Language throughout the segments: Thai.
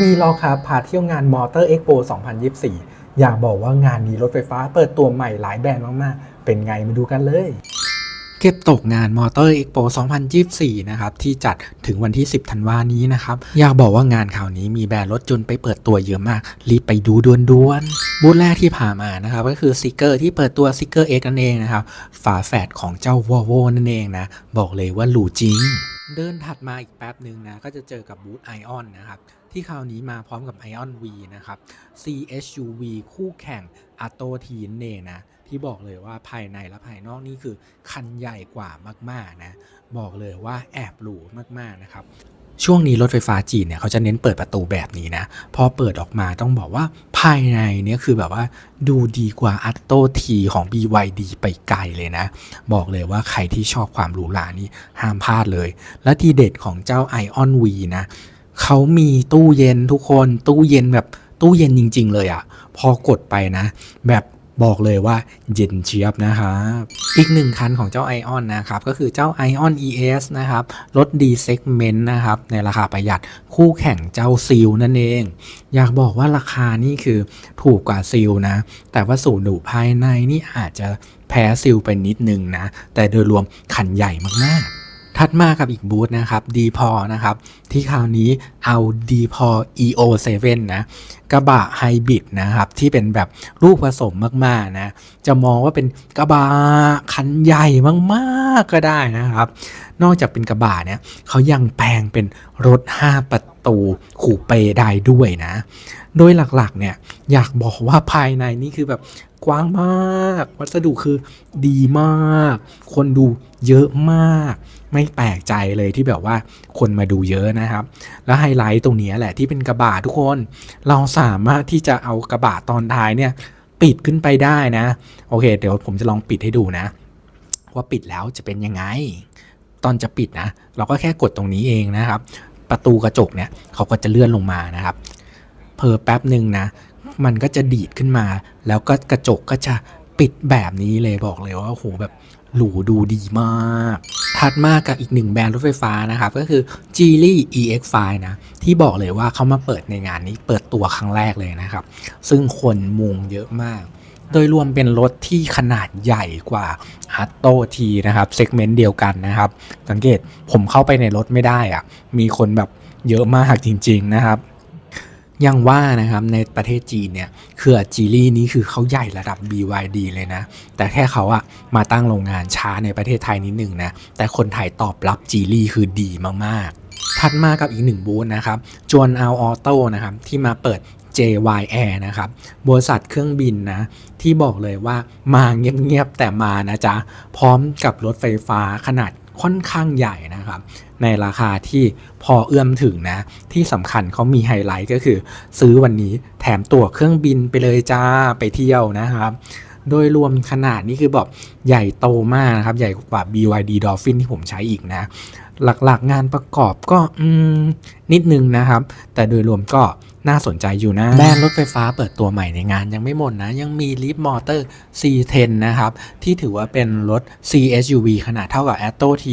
วีล็อกครับพาเที่ยวงานมอเตอร์เอ็กโป2024 อยากบอกว่างานนี้รถไฟฟ้าเปิดตัวใหม่หลายแบรนด์มาก ๆ เป็นไงมาดูกันเลย เก็บตกงานมอเตอร์เอ็กโป2024 นะครับ ที่จัดถึงวันที่ 10 ธันวานี้นะครับ อยากบอกว่างานข่าวนี้มีแบรนด์รถยนไปเปิดตัวเยอะมาก รีบไปดูด่วนๆบูธแรกที่ผ่านมานะครับ ก็คือซิกเกอร์ที่เปิดตัวซิกเกอร์ X นั่นเองนะครับฝาแฝดของเจ้าวอลโวนั่นเองนะบอกเลยว่าหรูจริงเดินถัดมาอีกแป๊บหนึ่งนะก็จะเจอกับบูธไอออนนะครับ ที่คราวนี้มาพร้อมกับ Ion V นะครับ CHUV คู่แข่ง a t o T นั่นเองนะ ที่บอกเลยว่าภายในและภายนอกนี่คือคันใหญ่กว่ามากๆนะ บอกเลยว่าแอบหรูมากๆนะครับช่วงนี้รถไฟฟ้าจีนเนี่ยเขาจะเน้นเปิดประตูแบบนี้นะ พอเปิดออกมาต้องบอกว่าภายในเนี่ยคือแบบว่าดูดีกว่า a t o T ของ BYD ไปไกลเลยนะ บอกเลยว่าใครที่ชอบความหรูหรานี่ห้ามพลาดเลย และทีเด็ดของเจ้า Ion V นะ เขามีตู้เย็นทุกคนตู้เย็นแบบตู้เย็นจริง ๆ เลยอะ่ะ พอกดไปนะ แบบบอกเลยว่าเย็นเชียบนะครับ อีกหนึ่งคันของเจ้า Ion นะครับ ก็คือเจ้า Ion ES นะครับ รถ D segment นะครับ ในราคาประหยัดคู่แข่งเจ้าซิลนั่นเอง อยากบอกว่าราคานี่คือถูกกว่าซิลนะ แต่ว่าสูตรดูภายในนี่อาจจะแพ้ซิลไปนิดนึงนะ แต่โดยรวมคันใหญ่มากๆ ถัดมากับอีกบูธนะครับดีพอนะครับ ที่คราวนี้เอาดีพอ EO7 นะกระบะไฮบริดนะครับ ที่เป็นแบบรูปผสมมากๆนะ จะมองว่าเป็นกระบะคันใหญ่มากๆก็ได้นะครับ นอกจากเป็นกระบะเนี่ยเขายังแปลงเป็นรถ 5 ประตูขู่เปได้ด้วยนะ โดยหลักๆเนี่ยอยากบอกว่าภายในนี่คือแบบกว้างมาก วัสดุคือดีมาก คนดูเยอะมาก ไม่แปลกใจเลยที่แบบว่าคนมาดูเยอะนะครับ แล้วไฮไลท์ตรงนี้แหละที่เป็นกระบะทุกคน เราสามารถที่จะเอากระบะตอนท้ายเนี่ยปิดขึ้นไปได้นะ โอเค เดี๋ยวผมจะลองปิดให้ดูนะ ว่าปิดแล้วจะเป็นยังไง ตอนจะปิดนะ เราก็แค่กดตรงนี้เองนะครับ ประตูกระจกเนี่ยเขาก็จะเลื่อนลงมานะครับเพอแป๊บหนึ่งนะ มันก็จะดีดขึ้นมา แล้วก็กระจกก็จะปิดแบบนี้เลยบอกเลยว่าโอ้โหแบบหรูดูดีมาก ถัดมากับอีกหนึ่งแบรนด์รถไฟฟ้านะครับ ก็คือ g e l y EX5 นะ ที่บอกเลยว่าเขามาเปิดในงานนี้เปิดตัวครั้งแรกเลยนะครับ ซึ่งคนมุงเยอะมาก โดยรวมเป็นรถที่ขนาดใหญ่กว่า a t o T นะครับเซกเมนต์เดียวกันนะครับ สังเกตผมเข้าไปในรถไม่ได้อะมีคนแบบเยอะมากจริง ๆนะครับยังว่านะครับในประเทศจีนเนี่ยเครือจีลี่นี้คือเขาใหญ่ระดับ BYD เลยนะ แต่แค่เขาอะมาตั้งโรงงานช้าในประเทศไทยนิดหนึ่งนะ แต่คนไทยตอบรับจีลี่คือดีมากๆ ถัดมากับอีกหนึ่งบูธนะครับจวนเอาออโต้นะครับที่มาเปิด JY Air นะครับบริษัทเครื่องบินนะที่บอกเลยว่ามาเงียบๆแต่มานะจ๊ะพร้อมกับรถไฟฟ้าขนาดค่อนข้างใหญ่นะครับ ในราคาที่พอเอื้อมถึงนะ ที่สำคัญเขามีไฮไลท์ก็คือ ซื้อวันนี้แถมตั๋วเครื่องบินไปเลยจ้าไปเที่ยวนะครับโดยรวมขนาดนี้คือแบบใหญ่โตมากนะครับ ใหญ่กว่า BYD Dolphin ที่ผมใช้อีกนะ หลักๆงานประกอบก็อืมนิดนึงนะครับ แต่โดยรวมก็น่าสนใจอยู่นะ แบรนด์รถไฟฟ้าเปิดตัวใหม่ในงานยังไม่หมดนะ ยังมี l e a p Motor C10 นะครับ ที่ถือว่าเป็นรถ CSUV ขนาดเท่ากับ a t o T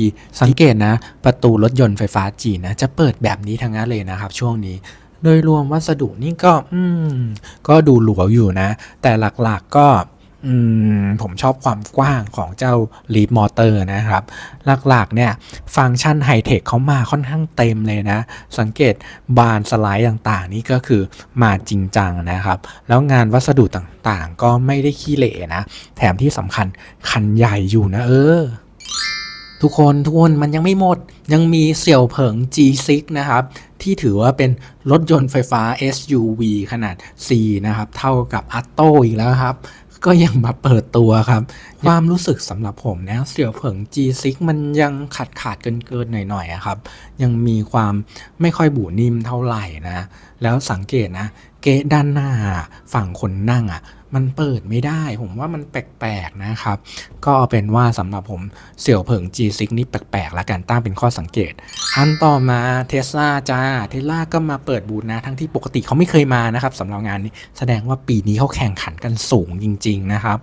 สังเกตนะ ประตูรถยนต์ไฟฟ้าจีนนะ จะเปิดแบบนี้ทั้งนั้นเลยนะครับช่วงนี้โดยรวมวัสดุนี่ก็ อืม ก็ดูหลวอยู่นะ แต่หลักๆก็ อืมผมชอบความกว้างของเจ้า Leap Motor นะครับ หลักๆเนี่ยฟังก์ชันไฮเทคเขามาค่อนข้างเต็มเลยนะ สังเกตบานสไลด์ต่างๆ นี่ก็คือมาจริงจังนะครับ แล้วงานวัสดุต่างๆ ก็ไม่ได้ขี้เหร่นะ แถมที่สำคัญคันใหญ่อยู่นะเออทุกคนทุกคนมันยังไม่หมดยังมีเสี่ยวเผิง G6 นะครับ ที่ถือว่าเป็นรถยนต์ไฟฟ้า SUV ขนาด C นะครับ เท่ากับ a t o อีกแล้วครับ ก็ยังมาเปิดตัวครับ ความรู้สึกสำหรับผมนะเสี่ยวเผิง G6 มันยังขาดขาดเกินเกินๆหน่อยๆอะครับ ยังมีความไม่ค่อยบูนิ่มเท่าไหร่นะ แล้วสังเกตนะ เกะด้านหน้าฝั่งคนนั่งอะมันเปิดไม่ได้ ผมว่ามันแปลกๆนะครับ ก็เป็นว่าสำหรับผมเสี่ยวเผิง G6 นี่แปลกๆ แล้วกันตั้งเป็นข้อสังเกต อันต่อมาเทสลาจ้าเทสลาก็มาเปิดบูธนะ ทั้งที่ปกติเขาไม่เคยมานะครับสำหรับงานนี้แสดงว่าปีนี้เขาแข่งขันกันสูงจริง ๆ นะครับ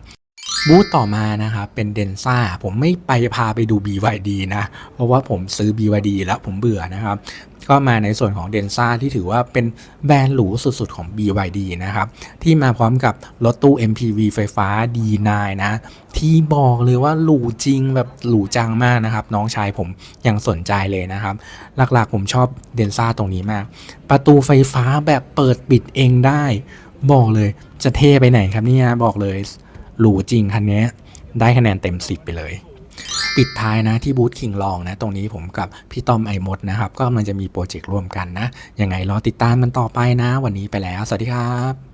บูธต่อมานะครับเป็นเดนซ่าผมไม่ไปพาไปดู BYD นะ เพราะว่าผมซื้อ BYD แล้วผมเบื่อนะครับ ก็มาในส่วนของเดนซ่าที่ถือว่าเป็นแบรนด์หรูสุดๆของ BYD นะครับ ที่มาพร้อมกับรถตู้ MPV ไฟฟ้า D9 นะ ที่บอกเลยว่าหรูจริงแบบหรูจังมากนะครับ น้องชายผมยังสนใจเลยนะครับ หลักๆผมชอบเดนซ่าตรงนี้มาก ประตูไฟฟ้าแบบเปิดปิดเองได้ บอกเลยจะเท่ไปไหนครับเนี่ยบอกเลย หรูจริงคันนี้ได้คะแนนเต็ม 10 ไปเลย ปิดท้ายนะที่บูธคิงลองนะ ตรงนี้ผมกับพี่ต้อมไอมดนะครับ ก็กำลังจะมีโปรเจกต์ร่วมกันนะ ยังไงรอติดตามมันต่อไปนะ วันนี้ไปแล้ว สวัสดีครับ